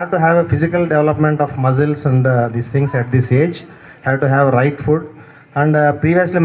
have to have a physical development of muscles and uh, these things at this age have to have right food and uh, previously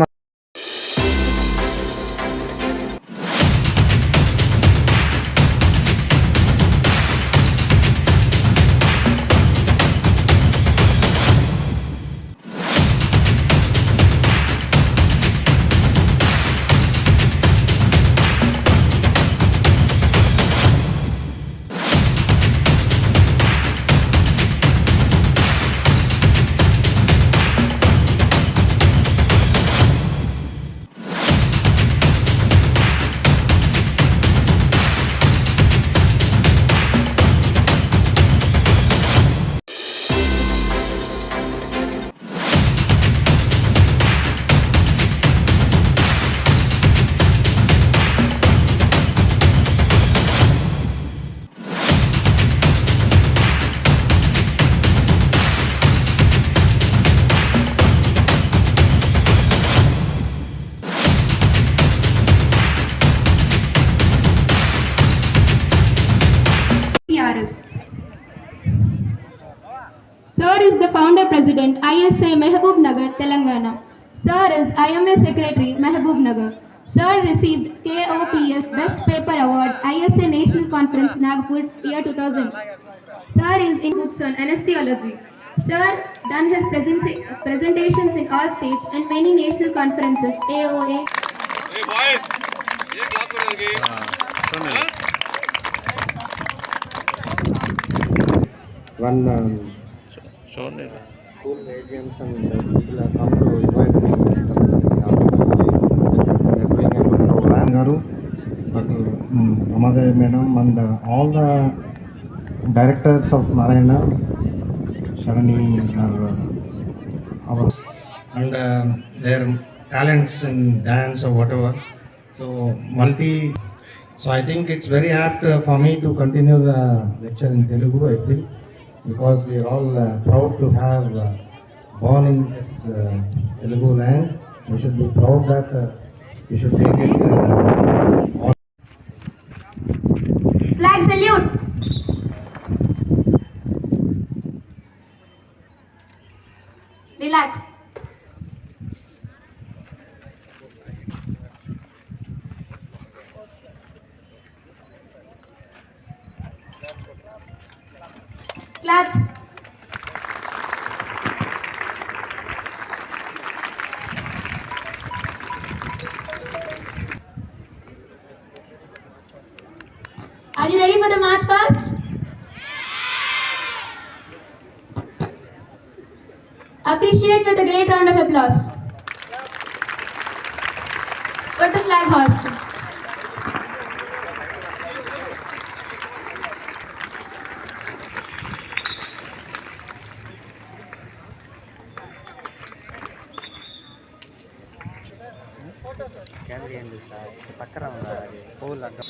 Sir is the founder president, ISA Mehboob Nagar, Telangana. Sir is IMA secretary, Mehboob Nagar. Sir received KOPS Best Paper Award, ISA National Conference, Nagpur, year 2000. Sir is in books on anesthesiology. Sir done his presenta presentations in all states and many national conferences, AOA. Hey boys, ah, One. Um, చూడండి uh, mm, Madam and uh, all the directors of Narayana, Sharani are uh, ours and uh, their talents in dance or whatever. So multi. So I think it's very apt uh, for me to continue the lecture in Telugu. I feel because we are all uh, proud to have uh, born in this uh, land. We should be proud that uh, we should take it. Uh, on. flag salute. Relax. Are you ready for the march past? Appreciate with a great round of applause. Put the flag. Camera sir పక్కన ఉన్నది పూలు అడ్డం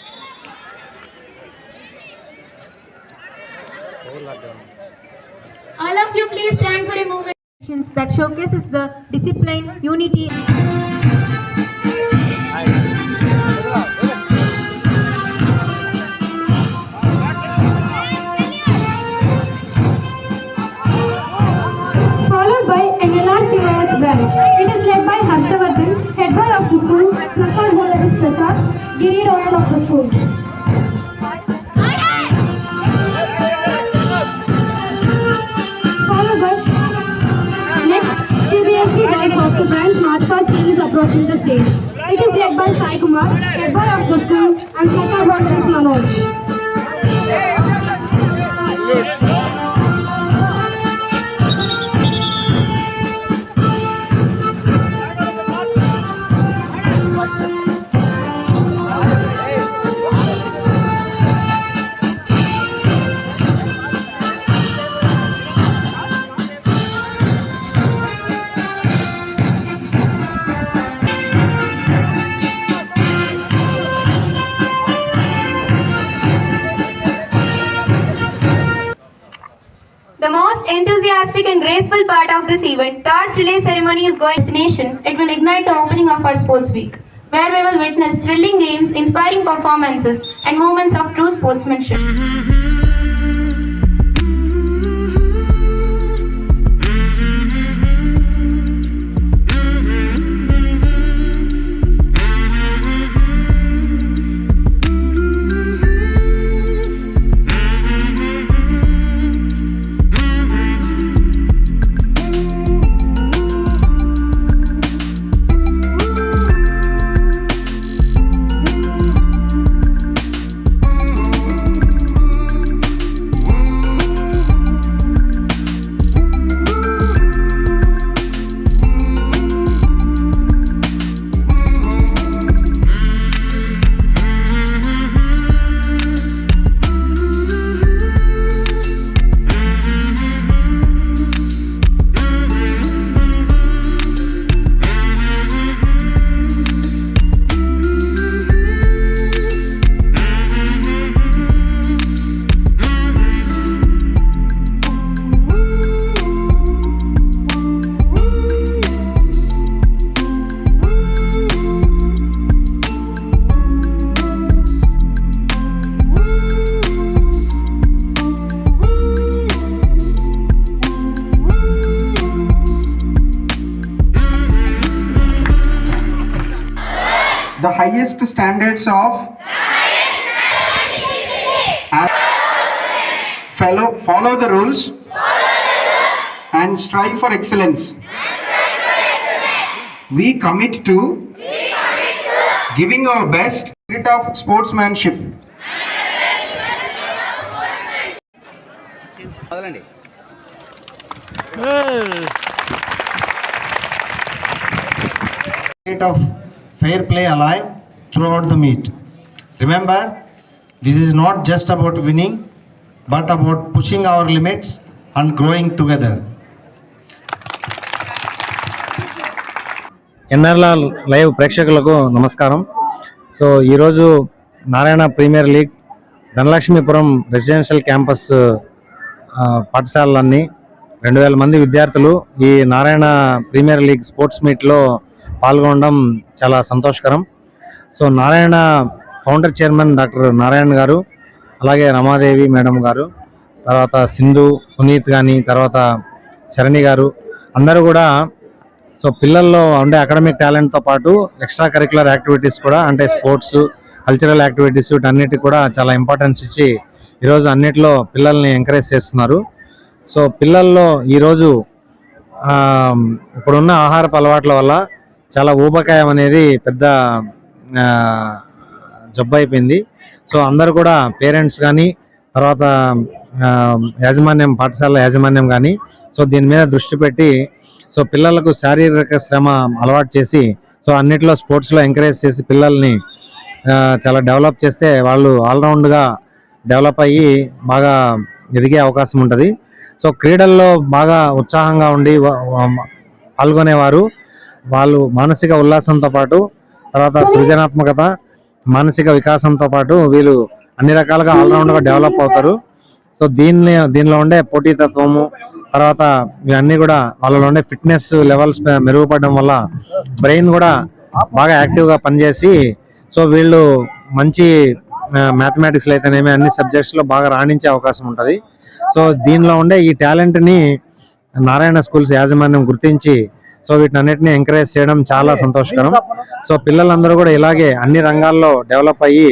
పూలు అడ్డం All of you please stand for a moment that showcases the discipline, unity. Is approaching the stage. It is led by Sai Kumar, head boy of the school, and holder is Manoj. Part of this event, torch relay ceremony is going destination. It will ignite the opening of our sports week, where we will witness thrilling games, inspiring performances, and moments of true sportsmanship. the highest standards of fellow follow the rules and strive for excellence. We commit to giving our best spirit of sportsmanship. State of fair play alive throughout the meet. Remember, this is not just about winning, but about pushing our limits and growing together. ఎన్ఆర్లాల్ live ప్రేక్షకులకు నమస్కారం so ఈరోజు Narayana premier league Dhanalakshmipuram residential campus ఆ, పాఠశాలలన్నీ రెండు వేల మంది విద్యార్థులు ఈ నారాయణ ప్రీమియర్ లీగ్ స్పోర్ట్స్ మీట్లో పాల్గొనడం చాలా సంతోషకరం. So Narayana founder chairman doctor Narayana గారు అలాగే రమాదేవి మేడం గారు తర్వాత సింధు పునీత్ కానీ తర్వాత శరణి గారు అందరూ కూడా సో పిల్లల్లో ఉండే అకాడమిక్ టాలెంట్తో పాటు ఎక్స్ట్రా కరికులర్ యాక్టివిటీస్ కూడా అంటే స్పోర్ట్స్ కల్చరల్ యాక్టివిటీస్ వీటన్నిటికి కూడా చాలా ఇంపార్టెన్స్ ఇచ్చి ఈరోజు అన్నిటిలో పిల్లల్ని ఎంకరేజ్ చేస్తున్నారు. సో పిల్లల్లో ఈరోజు ఇప్పుడున్న ఆహారపు అలవాట్ల వల్ల చాలా ఊబకాయం అనేది పెద్ద జబ్బైపోయింది జబ్బు అయిపోయింది. సో అందరు కూడా పేరెంట్స్ కానీ తర్వాత యాజమాన్యం పాఠశాల యాజమాన్యం కానీ సో దీని మీద దృష్టి పెట్టి సో పిల్లలకు శారీరక శ్రమ అలవాటు చేసి సో అన్నిట్లో స్పోర్ట్స్లో ఎంకరేజ్ చేసి పిల్లల్ని చాలా డెవలప్ చేస్తే వాళ్ళు ఆల్రౌండ్గా డెవలప్ అయ్యి బాగా ఎదిగే అవకాశం ఉంటుంది. సో క్రీడల్లో బాగా ఉత్సాహంగా ఉండి పాల్గొనేవారు. వాళ్ళు మానసిక ఉల్లాసంతో పాటు తర్వాత సృజనాత్మకత మానసిక వికాసంతో పాటు వీళ్ళు అన్ని రకాలుగా ఆల్రౌండ్గా డెవలప్ అవుతారు. సో దీన్ని దీనిలో ఉండే పోటీతత్వము తర్వాత ఇవన్నీ కూడా వాళ్ళలో ఉండే ఫిట్నెస్ లెవెల్స్ మెరుగుపడడం వల్ల బ్రెయిన్ కూడా బాగా యాక్టివ్గా పనిచేసి సో వీళ్ళు మంచి మ్యాథమెటిక్స్లో అయితేనేమి అన్ని సబ్జెక్ట్స్లో బాగా రాణించే అవకాశం ఉంటుంది. సో దీనిలో ఉండే ఈ టాలెంట్ని నారాయణ స్కూల్స్ యాజమాన్యం గుర్తించి సో వీటినన్నిటిని ఎంకరేజ్ చేయడం చాలా సంతోషకరం. సో పిల్లలందరూ కూడా ఇలాగే అన్ని రంగాల్లో డెవలప్ అయ్యి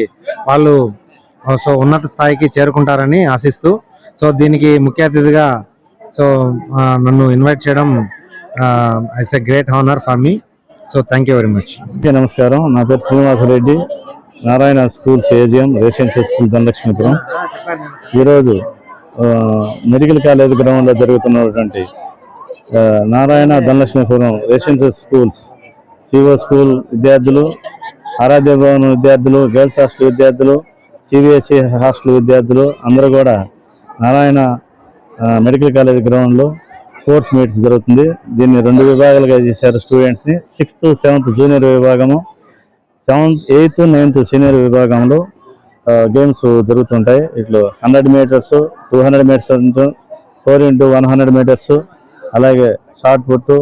వాళ్ళు సో ఉన్నత స్థాయికి చేరుకుంటారని ఆశిస్తూ సో దీనికి ముఖ్య అతిథిగా సో నన్ను ఇన్వైట్ చేయడం it's a great honour for me so thank you very much నమస్కారం. నా పేరు Srinivasa Reddy Narayana schools AGM residential school Dhanalakshmipuram. ఈరోజు మెడికల్ కాలేజ్ గ్రౌండ్లో జరుగుతున్నటువంటి Narayana Dhanalakshmipuram residential schools CO school విద్యార్థులు ఆరాధ్య భవన్ విద్యార్థులు గర్ల్స్ హాస్టల్ విద్యార్థులు సిబిఎస్ఈ హాస్టల్ విద్యార్థులు అందరూ కూడా నారాయణ మెడికల్ కాలేజ్ గ్రౌండ్లో స్పోర్ట్స్ మీట్స్ జరుగుతుంది. దీన్ని రెండు విభాగాలుగా చేశారు స్టూడెంట్స్ని సిక్స్త్ సెవెంత్ జూనియర్ విభాగము సెవెంత్ ఎయిత్ నైన్త్ సీనియర్ విభాగంలో గేమ్స్ జరుగుతుంటాయి. ఇట్లా hundred metres two hundred metres four into one hundred metres అలాగే షార్ట్ పుట్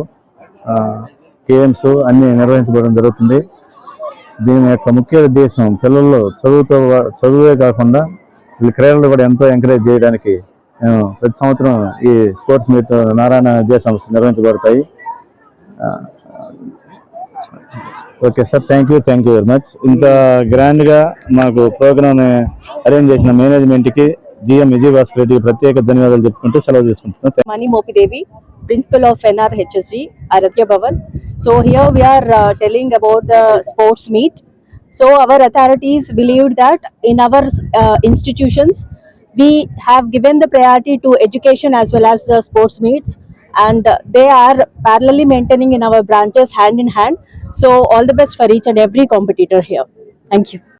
గేమ్స్ అన్నీ నిర్వహించబడడం జరుగుతుంది. దీని యొక్క ముఖ్య ఉద్దేశం పిల్లల్లో చదువుతో చదువే కాకుండా వీళ్ళ క్రీడలు కూడా ఎంతో ఎంకరేజ్ చేయడానికి మేము ప్రతి సంవత్సరం ఈ స్పోర్ట్స్ మీట్ నారాయణ విద్యా సంస్థ నిర్వహించబడతాయి. Okay sir thank you thank you very much. ఇంత గ్రాండ్గా మాకు ప్రోగ్రామ్ని అరేంజ్ చేసిన మేనేజ్మెంట్కి జిఎం విజయభాస్కర్ రెడ్డికి ప్రత్యేక ధన్యవాదాలు చెప్పుకుంటూ సెలవు తీసుకుంటున్నాం. Mani principal of NRHSG, Aradhya Bhavan. So here we are uh, telling about the sports meet. So our authorities believed that in our uh, institutions, we have given the priority to education as well as the sports meets and uh, they are parallelly maintaining in our branches hand in hand. So all the best for each and every competitor here. Thank you.